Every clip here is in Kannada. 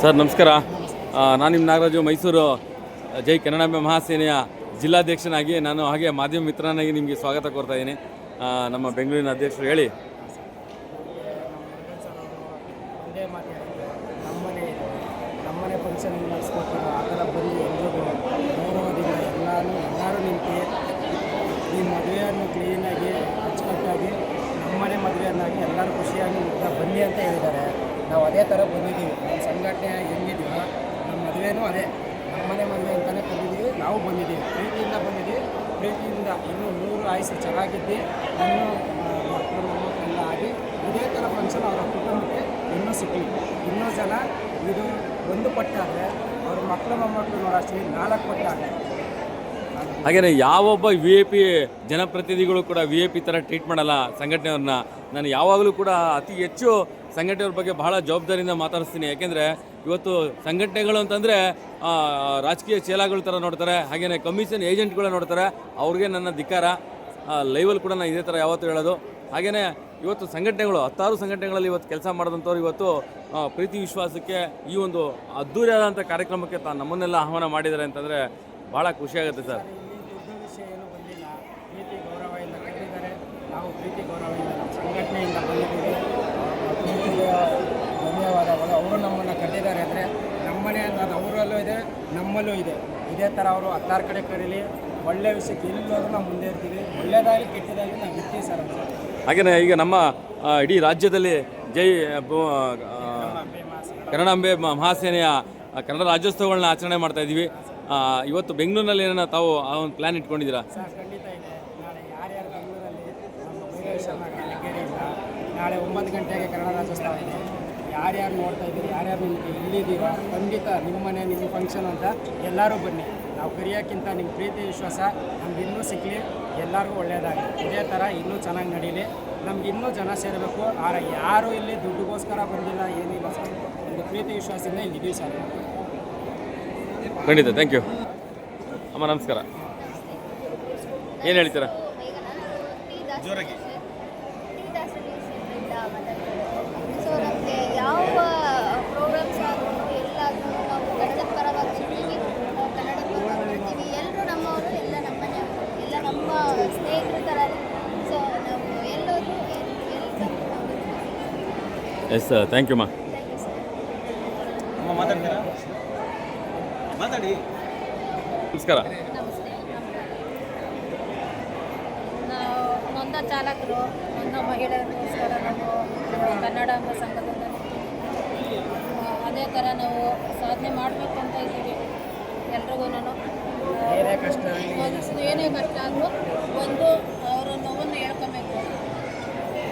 ಸರ್, ನಮಸ್ಕಾರ. ನಾನು ನಿಮ್ಮ ನಾಗರಾಜು, ಮೈಸೂರು ಜೈ ಕನ್ನಡಾಂಬೆ ಮಹಾಸೇನೆಯ ಜಿಲ್ಲಾಧ್ಯಕ್ಷನಾಗಿ ನಾನು ಹಾಗೆ ಮಾಧ್ಯಮ ಮಿತ್ರನಾಗಿ ನಿಮಗೆ ಸ್ವಾಗತ ಕೋರ್ತಾ ಇದ್ದೀನಿ. ನಮ್ಮ ಬೆಂಗಳೂರಿನ ಅಧ್ಯಕ್ಷರು ಹೇಳಿ. ಕ್ಲೀನಾಗಿ ನಮ್ಮನೆ ಮದುವೆಯನ್ನಾಗಿ ಎಲ್ಲರೂ ಖುಷಿಯಾಗಿ ಬನ್ನಿ ಅಂತ ಹೇಳಿದ್ದಾರೆ. ನಾವು ಅದೇ ಥರ ಬಂದಿದ್ದೀವಿ. ಸಂಘಟನೆ ಹೆಂಗಿದೆಯೋ ನಮ್ಮ ಮದುವೆನೂ ಅದೇ. ನಮ್ಮನೆ ಮದುವೆ ಅಂತಲೇ ಬಂದಿದ್ದೀವಿ. ನಾವು ಬಂದಿದ್ದೀವಿ. ಪ್ರೀತಿಯಿಂದ ಬಂದಿದ್ದೀವಿ. ಪ್ರೀತಿಯಿಂದ ಇನ್ನೂ ಮೂರು ಆಯಸ್ಸು ಚೆನ್ನಾಗಿದ್ದು. ಇನ್ನೂ ಮಕ್ಕಳು, ಮೊಮ್ಮಕ್ಕಳೆಲ್ಲ ಆಗಿ ಇದೇ ಥರ ಫಂಕ್ಷನ್ ಅವರ ಕುಟುಂಬಕ್ಕೆ ಇನ್ನೂ ಸಿಕ್ಕಿ ಇನ್ನೂ ಜನ ಇದು ಒಂದು ಪಟ್ಟಾದರೆ ಅವ್ರ ಮಕ್ಕಳು, ಮೊಮ್ಮಕ್ಕಳು ನೋಡೋಷ್ಟು ನಾಲ್ಕು ಪಟ್ಟಾದರೆ. ಹಾಗೆಯೇ ಯಾವೊಬ್ಬ ವಿ ಎ ಪಿ ಜನಪ್ರತಿನಿಧಿಗಳು ಕೂಡ ವಿ ಎ ಪಿ ಥರ ಟ್ರೀಟ್ ಮಾಡಲ್ಲ ಸಂಘಟನೆಯವ್ರನ್ನ. ನಾನು ಯಾವಾಗಲೂ ಕೂಡ ಅತಿ ಹೆಚ್ಚು ಸಂಘಟನೆಯವ್ರ ಬಗ್ಗೆ ಬಹಳ ಜವಾಬ್ದಾರಿಯಿಂದ ಮಾತಾಡಿಸ್ತೀನಿ. ಯಾಕೆಂದರೆ ಇವತ್ತು ಸಂಘಟನೆಗಳು ಅಂತಂದರೆ ರಾಜಕೀಯ ಚೇಲಾಗಳ ಥರ ನೋಡ್ತಾರೆ ಹಾಗೆಯೇ ಕಮಿಷನ್ ಏಜೆಂಟ್ಗಳ ನೋಡ್ತಾರೆ, ಅವ್ರಿಗೆ ನನ್ನ ಧಿಕ್ಕಾರ. ಲೈವಲ್ಲಿ ಕೂಡ ನಾನು ಇದೇ ಥರ ಯಾವತ್ತೂ ಹೇಳೋದು. ಹಾಗೆಯೇ ಇವತ್ತು ಸಂಘಟನೆಗಳು, ಹತ್ತಾರು ಸಂಘಟನೆಗಳಲ್ಲಿ ಇವತ್ತು ಕೆಲಸ ಮಾಡಿದಂಥವ್ರು ಇವತ್ತು ಪ್ರೀತಿ ವಿಶ್ವಾಸಕ್ಕೆ ಈ ಒಂದು ಅದ್ದೂರಿಯಾದಂಥ ಕಾರ್ಯಕ್ರಮಕ್ಕೆ ತಾನು ನಮ್ಮನ್ನೆಲ್ಲ ಆಹ್ವಾನ ಮಾಡಿದ್ದಾರೆ ಅಂತಂದರೆ ಭಾಳ ಖುಷಿಯಾಗುತ್ತೆ ಸರ್. ಇಲ್ಲಿ ಪ್ರೀತಿ ಗೌರವದಿಂದ ಇಲ್ಲ ನಾವು ಪ್ರೀತಿ ಗೌರವ ನಮ್ಮ ಸಂಘಟನೆಯಿಂದ ಬಂದಿದ್ದೀವಿ ಅವ್ರ ಪ್ರೀತಿಗೆ ಧನ್ಯವಾದಗಳು ಅವರು ನಮ್ಮನ್ನು ಕರೆದಿದ್ದಾರೆ ಅಂದರೆ ನಮ್ಮನೆ ಅನ್ನೋದು ಅವರಲ್ಲೂ ಇದೆ ನಮ್ಮಲ್ಲೂ ಇದೆ. ಇದೇ ಥರ ಅವರು ಹತ್ತಾರು ಕಡೆ ಕರೀಲಿ. ಒಳ್ಳೆ ವಿಷಯಕ್ಕೆ ಎಲ್ಲೋದ್ರೂ ನಾವು ಮುಂದೆ ಇರ್ತೀವಿ. ಒಳ್ಳೆಯದಾಗಲಿ ಕೆಟ್ಟದಾಗಲಿ ನಾವು ಇರ್ತೀವಿ ಸರ್ ಹಾಗೆಯೇ ಈಗ ನಮ್ಮ ಇಡೀ ರಾಜ್ಯದಲ್ಲಿ ಜೈ ಕನ್ನಡ ಅಂಬೆ ಕನ್ನಡಾಂಬೆ ಮಹಾಸೇನೆಯ ಕನ್ನಡ ರಾಜ್ಯೋತ್ಸವಗಳನ್ನ ಆಚರಣೆ ಮಾಡ್ತಾ ಇದ್ದೀವಿ. ಇವತ್ತು ಬೆಂಗಳೂರಿನಲ್ಲಿ ಏನೋ ತಾವು ಆ ಒಂದು ಪ್ಲ್ಯಾನ್ ಇಟ್ಕೊಂಡಿದ್ದೀರಾ? ನಾಳೆ ಒಂಬತ್ತು ಗಂಟೆಗೆ ಕನ್ನಡ ರಾಜ್ಯೋತ್ಸವ ಇದೆ. ಯಾರ್ಯಾರು ನೋಡ್ತಾ ಇದ್ದೀರಿ ಯಾರ್ಯಾರು ನಿಮಗೆ ಇಲ್ಲಿದ್ದೀರೋ ಖಂಡಿತ ನಿಮ್ಮ ಮನೆ ನಿಮ್ಮ ಫಂಕ್ಷನ್ ಅಂತ ಎಲ್ಲರೂ ಬನ್ನಿ. ನಾವು ಕರಿಯೋಕ್ಕಿಂತ ನಿಮ್ಮ ಪ್ರೀತಿ ವಿಶ್ವಾಸ ನಮ್ಗೆ ಇನ್ನೂ ಸಿಕ್ಕಲಿ ಎಲ್ಲರಿಗೂ ಒಳ್ಳೆಯದಾಗಲಿ ಇದೇ ಥರ ಇನ್ನೂ ಚೆನ್ನಾಗಿ ನಡೀಲಿ. ನಮ್ಗೆ ಇನ್ನೂ ಜನ ಸೇರಬೇಕು. ಆರ ಯಾರು ಇಲ್ಲಿ ದುಡ್ಡುಗೋಸ್ಕರ ಬಂದಿಲ್ಲ ಏನಿಲ್ಲ ಸರ್ ಒಂದು ಪ್ರೀತಿ ವಿಶ್ವಾಸದಿಂದ ಇಲ್ಲಿ ಇದೀವಿ ಸರ್. ಖಂಡಿತ ಥ್ಯಾಂಕ್ ಯು ಅಮ್ಮ ನಮಸ್ಕಾರ. ಏನು ಹೇಳ್ತೀರಾ? ಈಗ ನಾನು ಜೋರಾಗಿ ಸೊ ನಮಗೆ ಯಾವ ಪ್ರೋಗ್ರಾಮ್ಸ್ ಆದ್ರೂ ಎಲ್ಲಾದರೂ ನಾವು ಕನ್ನಡದ ಪರವಾಗಿ ನಾವು ಕನ್ನಡ ಪರವಾಗಿ ಎಲ್ಲರೂ ನಮ್ಮವರು ಎಲ್ಲ ನಮ್ಮನೆಯವರು ಎಲ್ಲ ನಮ್ಮ ಸ್ನೇಹಿತರ ಥರ ಸೊ ನಾವು ಎಲ್ಲರೂ ಎಸ್ ಸರ್ ಯು ಮಾ ಥ್ಯಾಂಕ್ ಯು ಸರ್ ಮಾತಾಡ್ತೀರಾ? ಮಾತಾಡಿ. ನಮಸ್ಕಾರ ನಮಸ್ತೆ ನಾವು ನೊಂದ ಚಾಲಕರು ಒಂದು ಮಹಿಳೆಯರಿಗೋಸ್ಕರ ನಾವು ಕನ್ನಡಾಂಬ ಸಂಘದಿಂದ ಅದೇ ಥರ ನಾವು ಸಾಧನೆ ಮಾಡಬೇಕು ಅಂತ ಇದ್ದೀವಿ ಎಲ್ರಿಗೂ ಏನೇ ಕಷ್ಟ ಆಗಲಿ ಏನೇ ಕಷ್ಟ ಆದರೂ ಒಂದು ಅವರ ನೋವನ್ನು ಹೇಳ್ಕೊಬೇಕು.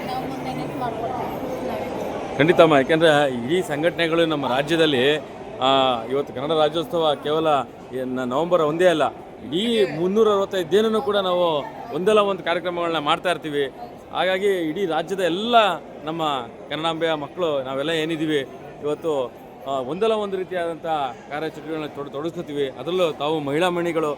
ನಾವು ಮುಂದೆ ನೆನಪು ಮಾಡ್ಕೊಡ್ತೀವಿ ಖಂಡಿತಮ್ಮ ಯಾಕೆಂದರೆ ಈ ಸಂಘಟನೆಗಳು ನಮ್ಮ ರಾಜ್ಯದಲ್ಲಿ ಆ, ಇವತ್ತು ಕನ್ನಡ ರಾಜ್ಯೋತ್ಸವ ಕೇವಲ ನವೆಂಬರ್ ಒಂದೇ ಅಲ್ಲ ಈ ಮುನ್ನೂರ ಅರವತ್ತೈದು ದಿನನೂ ಕೂಡ ನಾವು ಒಂದಲ್ಲ ಒಂದು ಕಾರ್ಯಕ್ರಮಗಳನ್ನ ಮಾಡ್ತಾ ಇರ್ತೀವಿ. ಹಾಗಾಗಿ ಇಡೀ ರಾಜ್ಯದ ಎಲ್ಲ ನಮ್ಮ ಕನ್ನಡಾಂಬೆಯ ಮಕ್ಕಳು, ನಾವೆಲ್ಲ ಏನಿದ್ದೀವಿ, ಇವತ್ತು ಒಂದಲ್ಲ ಒಂದು ರೀತಿಯಾದಂಥ ಕಾರ್ಯಚಟುವಟಿಕೆಗಳನ್ನ ತೊಡ, ತೊಡಗಿಸ್ಕೊತೀವಿ. ಅದರಲ್ಲೂ ತಾವು ಮಹಿಳಾ ಮಣಿಗಳು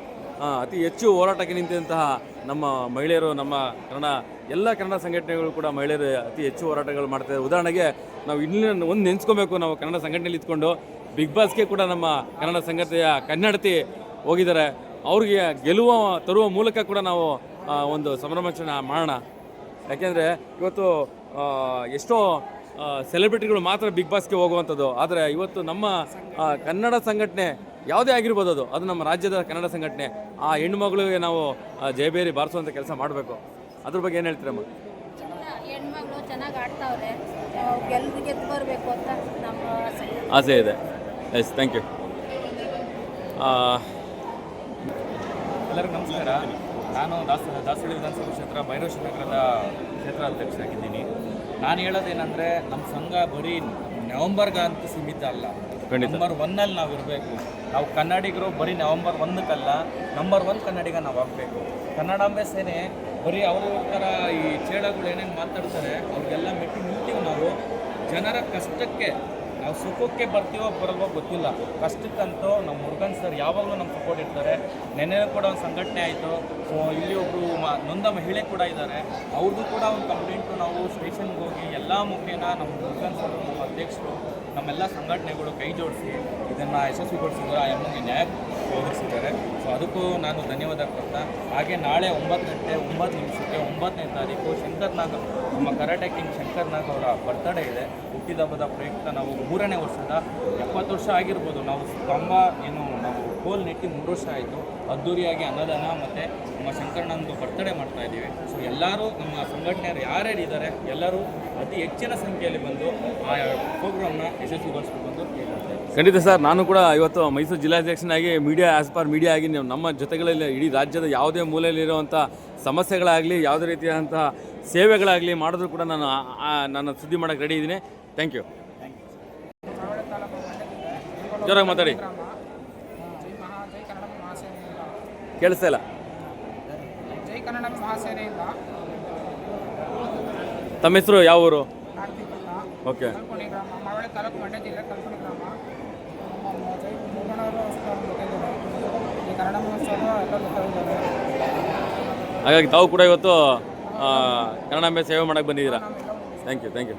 ಅತಿ ಹೆಚ್ಚು ಹೋರಾಟಕ್ಕೆ ನಿಂತಿದಂತಹ ನಮ್ಮ ಮಹಿಳೆಯರು, ನಮ್ಮ ಕನ್ನಡ, ಎಲ್ಲ ಕನ್ನಡ ಸಂಘಟನೆಗಳು ಕೂಡ ಮಹಿಳೆಯರು ಅತಿ ಹೆಚ್ಚು ಹೋರಾಟಗಳು ಮಾಡ್ತಾರೆ ಉದಾಹರಣೆಗೆ, ನಾವು ಇಲ್ಲಿ ಒಂದು ನೆನೆಸ್ಕೋಬೇಕು, ನಾವು ಕನ್ನಡ ಸಂಘಟನೆಯಲ್ಲಿ ಇದ್ಕೊಂಡು ಬಿಗ್ ಬಾಸ್ಗೆ ಕೂಡ ನಮ್ಮ ಕನ್ನಡ ಸಂಘಟನೆಯ ಕನ್ನಡತಿ ಹೋಗಿದ್ದಾರೆ. ಅವ್ರಿಗೆ ಗೆಲುವ ತರುವ ಮೂಲಕ ಕೂಡ ನಾವು ಒಂದು ಸಂಭ್ರಮಾಚರಣೆ ಮಾಡೋಣ. ಯಾಕೆಂದರೆ ಇವತ್ತು ಎಷ್ಟೋ ಸೆಲೆಬ್ರಿಟಿಗಳು ಮಾತ್ರ ಬಿಗ್ ಬಾಸ್ಗೆ ಹೋಗುವಂಥದ್ದು. ಆದರೆ ಇವತ್ತು ನಮ್ಮ ಕನ್ನಡ ಸಂಘಟನೆ ಯಾವುದೇ ಆಗಿರ್ಬೋದು ಅದು. ಅದು ನಮ್ಮ ರಾಜ್ಯದ ಕನ್ನಡ ಸಂಘಟನೆ. ಆ ಹೆಣ್ಣುಮಗಳಿಗೆ ನಾವು ಆ, ಜಯಬೇರಿ ಬಾರಿಸುವಂಥ ಕೆಲಸ ಮಾಡಬೇಕು. ಅದ್ರ ಬಗ್ಗೆ ಏನು ಹೇಳ್ತೀರಮ್ಮ? ಹೆಣ್ಮಗಳು ಚೆನ್ನಾಗಿ ಆಡ್ತಾವ್ರೆ. ಗೆಲ್ದು ಗೆದ್ದು ಬರಬೇಕು ಅಂತ ನಮ್ಮ ಆಸೆ ಆಸೆ ಇದೆ. ಎಸ್ ಥ್ಯಾಂಕ್ ಯು ಎಲ್ಲರಿಗೂ ನಮಸ್ಕಾರ. ನಾನು ದಾಸ ದಾಸಹಳ್ಳಿ ವಿಧಾನಸಭಾ ಕ್ಷೇತ್ರ ಭೈರವೇಶ್ವರ ನಗರದ ಕ್ಷೇತ್ರ ಅಧ್ಯಕ್ಷರಾಗಿದ್ದೀನಿ. ನಾನು ಹೇಳೋದೇನೆಂದರೆ ನಮ್ಮ ಸಂಘ ಬರೀ ನವಂಬರ್ಗೆ ಅಂತ ಸೀಮಿತ ಅಲ್ಲ. ನಂಬರ್ ಒನ್ನಲ್ಲಿ ನಾವು ಇರಬೇಕು. ನಾವು ಕನ್ನಡಿಗರು ಬರೀ ನವೆಂಬರ್ ಒಂದಕ್ಕಲ್ಲ ನಂಬರ್ ಒನ್ ಕನ್ನಡಿಗ ನಾವು ಆಗಬೇಕು. ಕನ್ನಡಾಂಬೆ ಸೇನೆ ಬರೀ ಅವ್ರ ಥರ ಈ ಚೇಳಗಳು ಏನೇನು ಮಾತಾಡ್ತಾರೆ ಅವ್ರಿಗೆಲ್ಲ ಮೆಟ್ಟಿ ನಿಲ್ತೀವಿ ನಾವು. ಜನರ ಕಷ್ಟಕ್ಕೆ ನಾವು ಸುಖಕ್ಕೆ ಬರ್ತೀವೋ ಬರಲ್ವೋ ಗೊತ್ತಿಲ್ಲ. ಕಷ್ಟಕ್ಕಂತೂ ನಮ್ಮ ಮುರುಗನ್ ಸರ್ ಯಾವಾಗಲೂ ನಮ್ಮ ಸಪೋರ್ಟ್ ಇರ್ತಾರೆ ನೆನ್ನೆ ಕೂಡ ಒಂದು ಸಂಘಟನೆ ಆಯಿತು. ಇಲ್ಲಿ ಒಬ್ಬರು ನೊಂದ ಮಹಿಳೆ ಕೂಡ ಇದ್ದಾರೆ. ಅವ್ರದ್ದು ಕೂಡ ಒಂದು ಕಂಪ್ಲೇಂಟು ನಾವು ಸ್ಟೇಷನ್ಗೆ ಹೋಗಿ ಎಲ್ಲ ಮುಖೇನ ನಮ್ಮ ಮುರುಗನ್ ಸರ್ ನಮ್ಮ ಅಧ್ಯಕ್ಷರು, ನಮ್ಮೆಲ್ಲ ಸಂಘಟನೆಗಳು ಕೈ ಜೋಡಿಸಿ ಇದನ್ನು ಯಶಸ್ವಿಗೊಳಿಸಿದ್ರು ಆ ಎಮ್ಮಗೆ ನ್ಯಾಯ ಒದಗಿಸಿದ್ದಾರೆ. ಸೊ ಅದಕ್ಕೂ ನಾನು ಧನ್ಯವಾದ ಕೊಡ್ತಾ ಹಾಗೆ ನಾಳೆ ಒಂಬತ್ತು ಗಂಟೆ ಒಂಬತ್ತು ನಿಮಿಷಕ್ಕೆ ಒಂಬತ್ತನೇ ತಾರೀಕು ಶಂಕರ್ನಾಗ್ ನಮ್ಮ ಕರಾಟೆ ಕಿಂಗ್ ಶಂಕರ್ನಾಗ್ ಅವರ ಬರ್ತಡೇ ಇದೆ. ಹುಟ್ಟಿದಬ್ಬದ ಪ್ರಯುಕ್ತ ನಾವು ಮೂರನೇ ವರ್ಷದ ಎಪ್ಪತ್ತು ವರ್ಷ ಆಗಿರ್ಬೋದು. ನಾವು ತುಂಬ ಏನು ನಾವು ಕೋಲ್ ನೆಟ್ಟಿ ಮೂರು ವರ್ಷ ಆಯಿತು. ಅದ್ದೂರಿಯಾಗಿ ಅನ್ನದಾನ ಮತ್ತು ನಮ್ಮ ಶಂಕರಣ್ಣಂದು ಬರ್ತಡೇ ಮಾಡ್ತಾ ಇದ್ದೀವಿ. ಸೊ ಎಲ್ಲರೂ ನಮ್ಮ ಸಂಘಟನೆಯರು ಯಾರ್ಯಾರು ಇದ್ದಾರೆ ಎಲ್ಲರೂ ಅತಿ ಹೆಚ್ಚಿನ ಸಂಖ್ಯೆಯಲ್ಲಿ ಬಂದು ಆ ಪ್ರೋಗ್ರಾಮ್ನ ಯಶಸ್ವಿಗೊಳಿಸ್ಬೇಕು ಅಂತ ಖಂಡಿತ ಸರ್, ನಾನು ಕೂಡ ಇವತ್ತು ಮೈಸೂರು ಜಿಲ್ಲಾಧ್ಯಕ್ಷನಾಗಿ ಮೀಡಿಯಾ ಆಸ್ ಪರ್ ಮೀಡಿಯಾ ಆಗಿ ನಮ್ಮ ಜೊತೆಗಳಲ್ಲಿ ಇಡೀ ರಾಜ್ಯದ ಯಾವುದೇ ಮೂಲೆಯಲ್ಲಿರುವಂಥ ಸಮಸ್ಯೆಗಳಾಗಲಿ, ಯಾವುದೇ ರೀತಿಯಾದಂಥ ಸೇವೆಗಳಾಗಲಿ ಮಾಡಿದ್ರು ಕೂಡ ನಾನು ನನ್ನ ಸುದ್ದಿ ಮಾಡೋಕ್ಕೆ ರೆಡಿ ಇದ್ದೀನಿ. ಥ್ಯಾಂಕ್ ಯು ಜೋರಾಗಿ ಮಾತಾಡಿ. ಕೇಳಿಸ್ತಾ ಇಲ್ಲ. ತಮ್ಮ ಹೆಸರು ಯಾವ ಊರು? ಓಕೆ. ಹಾಗಾಗಿ ತಾವು ಕೂಡ ಇವತ್ತು ಕನ್ನಡಾಂಬೆ ಸೇವೆ ಮಾಡೋಕ್ಕೆ ಬಂದಿದ್ದೀರಾ? Thank you thank you